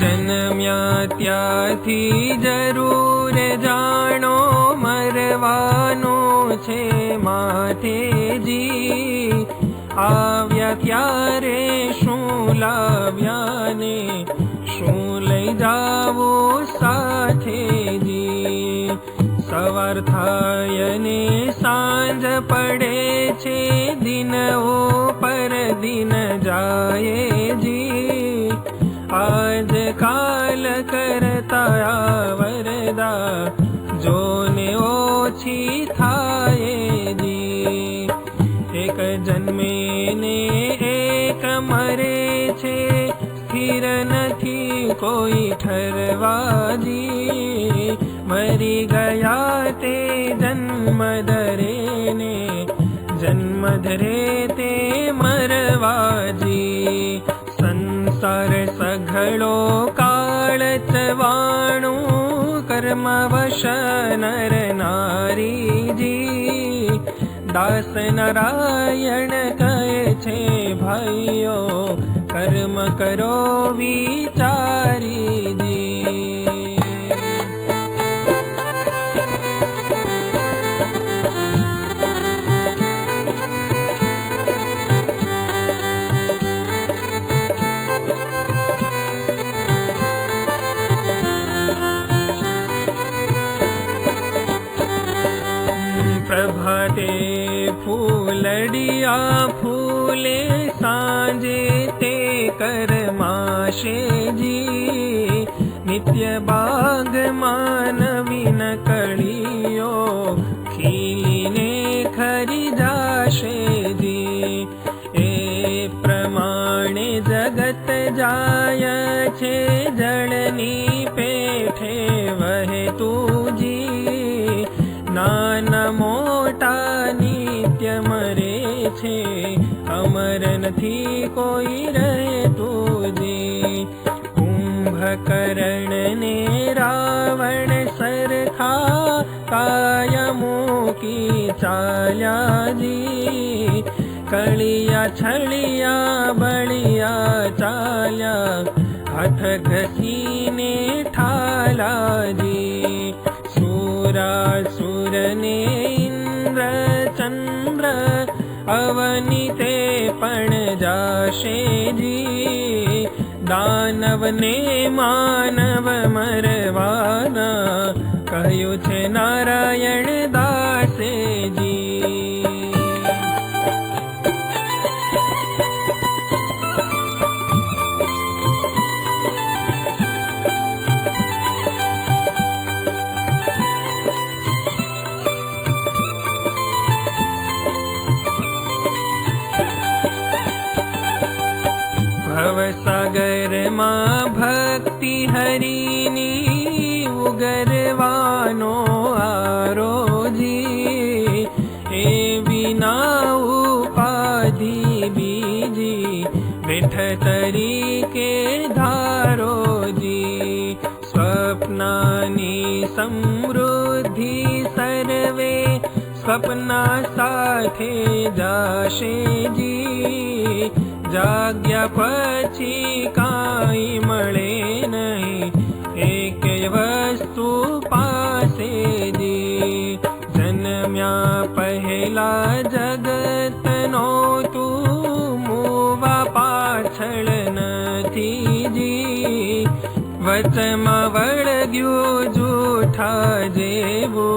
જન્મ્યા ત્યાંથી જરૂર જાણો, મરવાનો છે માથેજી આવ્યા ત્યારે શું લાવ્યાને, શું લઈ જાવો સાથેજી? સવાર થાય ને સાંજ પડે છે દિનો પર દિન જાય જી आज विशाल करताया वरदा जोने ओछी थाये जी। एक जन्मे ने एक मरे छे स्थिर नथी वरदारवा जि। मरी गया ते जन्म धरे ने जन्म धरे ते मरवा ज। तरसघळो काळचवाणो कर्मवश नर नारी जी दास नारायण के च भै कर्म करो विचारी प्रभाते फूलडिया फूले साँजे ते करमाशे जी। नित्य बाग मानवी नकळियो खिलीने खरी जाशे जी। ए प्रमाणे जगत जाय छे जळनी पेठे वहे तुजी અમર નથી કોઈ રહે તુજી કુંભકર્ણ ને રાવણ સરખા કાય મૂકી ચાલ્યા જી કળિયા છળિયા બળિયા ચાલ્યા હાથ ઘસીને ઠાલાજી સુરાસુરને ઇન્દ્ર ચંદ્ર अवनि ते पणे जी। दानवने मानव मरवाना। कुरायण अवसागरमा भक्ति हरिणी उगरवानो आरो ए एविना उपाधि धारो जी स्वप्नानि समृद्धि सर्वे स्वप्ना साथे जाशे जी जाग्यापची काई मळे नाही एके वस्तु पासे दी जन्म्या पहिला पशि का मे न पहेला जगत् न पाल नी जूठा जेवो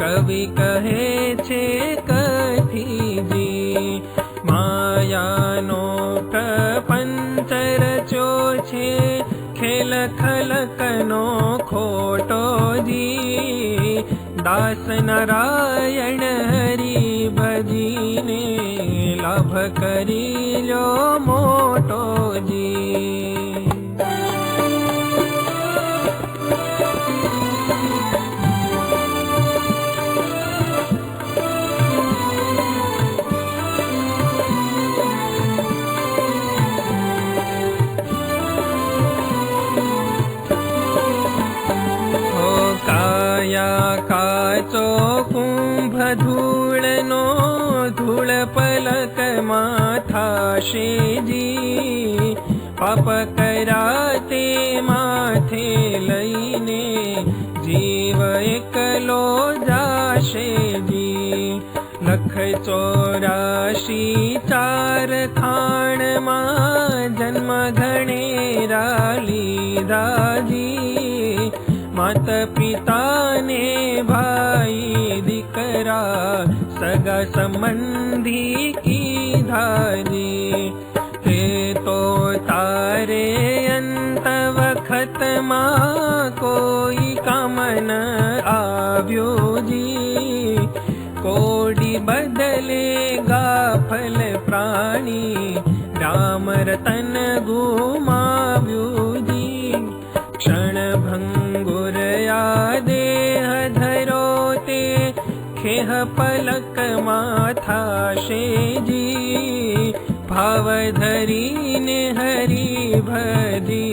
कवि कहे छे पञ्चरचोलनोटो जी। दास नारायण हरि बदिभकरी जो मोटो जी। चो कुम्भधूलनो धूलपलकमाथाशेजी पपकराते माथे लैने जीव एकलो जाशेजी। लख लोरा चार थाण मा जन्म धने रालि राजी मात पिता ने भाई दिकरा सगा संबंधी की धाजी ते तो तारे अंत वखत मा कोई कामन आव्यो जी। कोडी बदले गाफल प्राणी राम रतन गुमाव्यूजी पलक माथा शेजी भाव धरीने हरि भदियो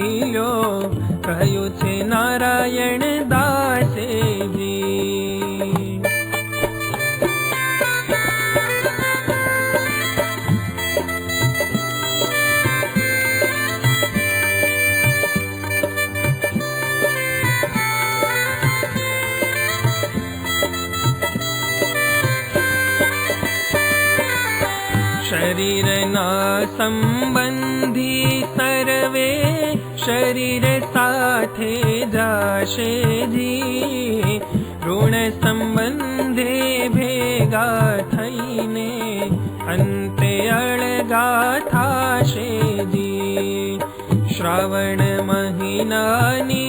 शरीरना सम्बन्धी सर्वे शरीर ऋण सम्बन्धे भेगा थैने अन्ते थाशे जी श्रावण महिनानी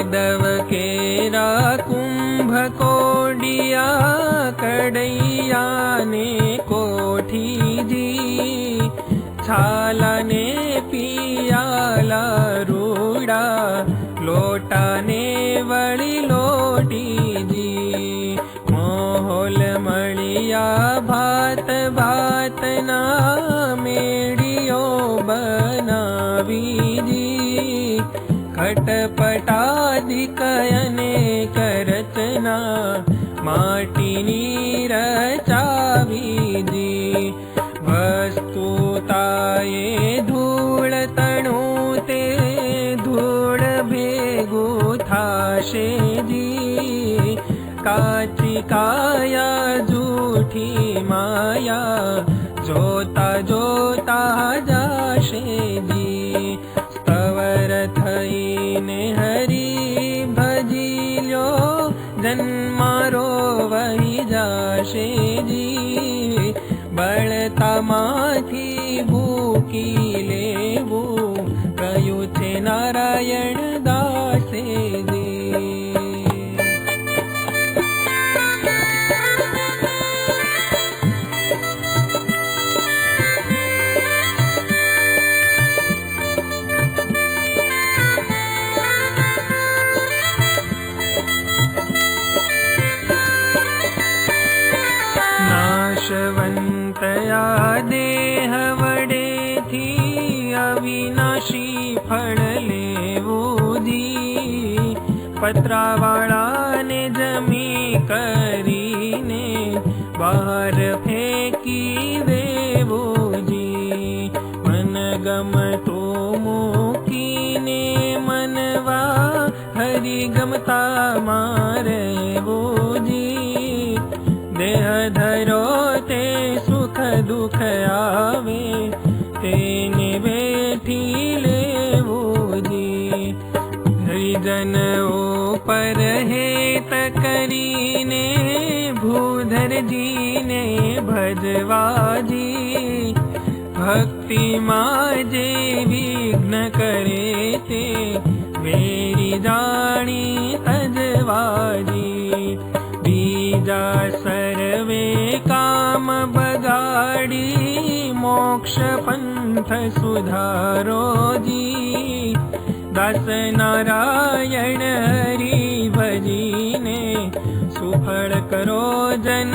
केरा कुंभ कोडिया कड़ैया ने कोठी जी छाला ने पियाला रूड़ा लोटा ने वળી लोटी खटपटादिकयने करचना माटिनी रचावीजी वस्तुताये धूळ तणु ते धूळ भेगु थाशेजी काची काया जूठी माया जोता जोता कयु छे नारायण नाशवन्तया वडेथी अविनाशी फळ लेवोदी पत्रावाळाने जमी करीने, बहार फेकी देवोजी मन गमतो मूकीने हरि गमता मारे बोजी देह धरो ते ले जी ने भजवाजी। भक्ति माजे विघ्न करे ते वेरी जानी तजवाजी बीजा सर्वे काम बगाड़ी मोक्ष पंथ सुधारो जी। दास नारायण हरि भजीने सुफल करो जन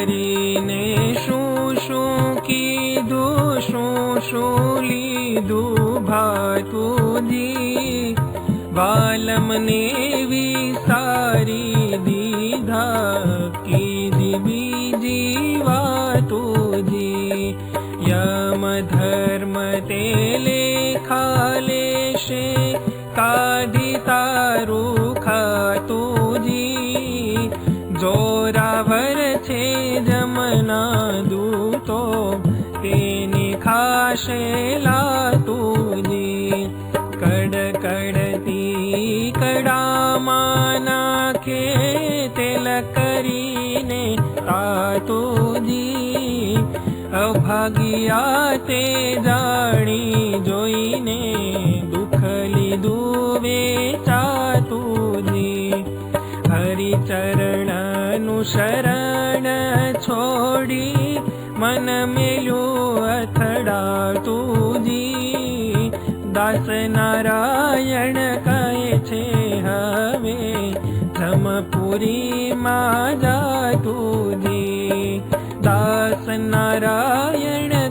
धरीने शू शू की दू शू शूली दू भातू दी बालमने विसारी दीधा की दिबी जीवा तुझी यम धर्म ते अभागिया ते जाणी जोईने दुखली दुवे चातुजी हरिचरणनु शरण छोडी मन मेलु अथडा तुजी दास नारायण कहे छे हवे जमपुरी मा जा तुजी दास नारायण